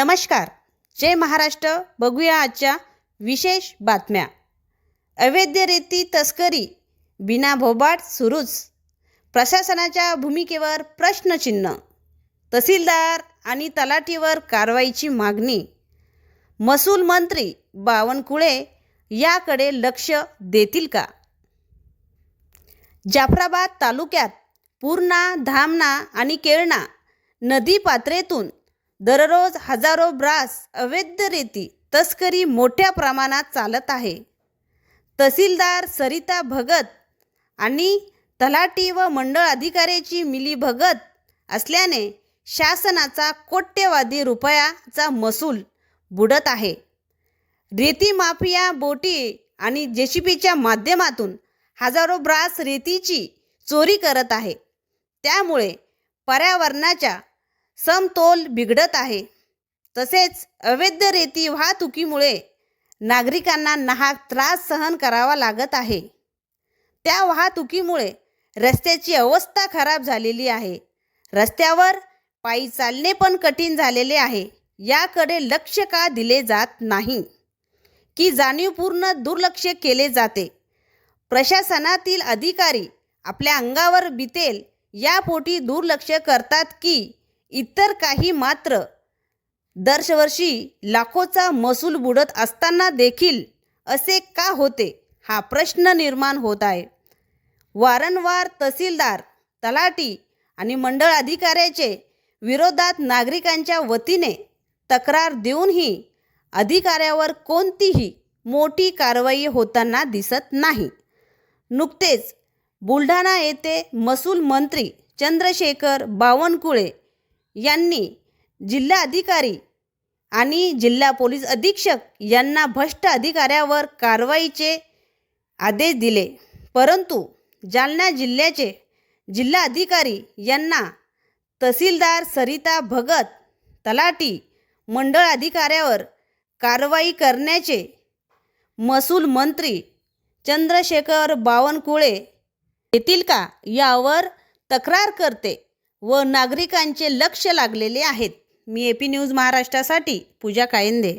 नमस्कार. जय महाराष्ट्र. बघूया आजच्या विशेष बातम्या. अवैध रेती तस्करी बिना भोबाट सुरूच. प्रशासनाच्या भूमिकेवर प्रश्नचिन्ह. तहसीलदार आणि तलाठीवर कारवाईची मागणी. महसूल मंत्री बावनकुळे याकडे लक्ष देतील का? जाफराबाद तालुक्यात पूर्णा धामणा आणि केळणा नदी पात्रेतून दररोज हजारो ब्रास अवैध रेती तस्करी मोठ्या प्रमाणात चालत आहे. तहसीलदार सरिता भगत आणि तलाटी व मंडळ अधिकाऱ्याची मिलीभगत असल्याने शासनाचा कोट्यवादी रुपयाचा महसूल बुडत आहे. रेती माफिया बोटी आणि जेसीबीच्या माध्यमातून हजारो ब्रास रेतीची चोरी करत आहे. त्यामुळे पर्यावरणाच्या समतोल बिघडत आहे. तसेच अवैध रेती वाहतुकीमुळे नागरिकांना नाहक त्रास सहन करावा लागत आहे. त्या वाहतुकीमुळे रस्त्याची अवस्था खराब झालेली आहे. रस्त्यावर पायी चालणे पण कठीण झालेले आहे. याकडे लक्ष का दिले जात नाही? की जाणीवपूर्ण दुर्लक्ष केले जाते? प्रशासनातील अधिकारी आपल्या अंगावर बितेल यापोटी दुर्लक्ष करतात की इतर काही मात्र. दरवर्षी लाखोचा महसूल बुडत असताना देखील असे का होते? हा प्रश्न निर्माण होत आहे. वारंवार तहसीलदार तलाठी आणि मंडळ अधिकाऱ्याचे विरोधात नागरिकांच्या वतीने तक्रार देऊनही अधिकाऱ्यावर कोणतीही मोठी कारवाई होताना दिसत नाही. नुकतेच बुलढाणा येथे महसूल मंत्री चंद्रशेखर बावनकुळे यांनी जिल्हा अधिकारी आणि जिल्हा पोलीस अधीक्षक यांना भ्रष्ट अधिकाऱ्यावर कारवाईचे आदेश दिले. परंतु जालना जिल्ह्याचे जिल्हा अधिकारी यांना तहसीलदार सरिता भगत तलाटी मंडळ अधिकाऱ्यावर कारवाई करण्याचे महसूल मंत्री चंद्रशेखर बावनकुळे येतील का यावर तक्रार करते. व नागरिकांचे लक्ष लागलेले आहेत. मी ए पी न्यूज महाराष्ट्रासाठी पूजा कायंदे.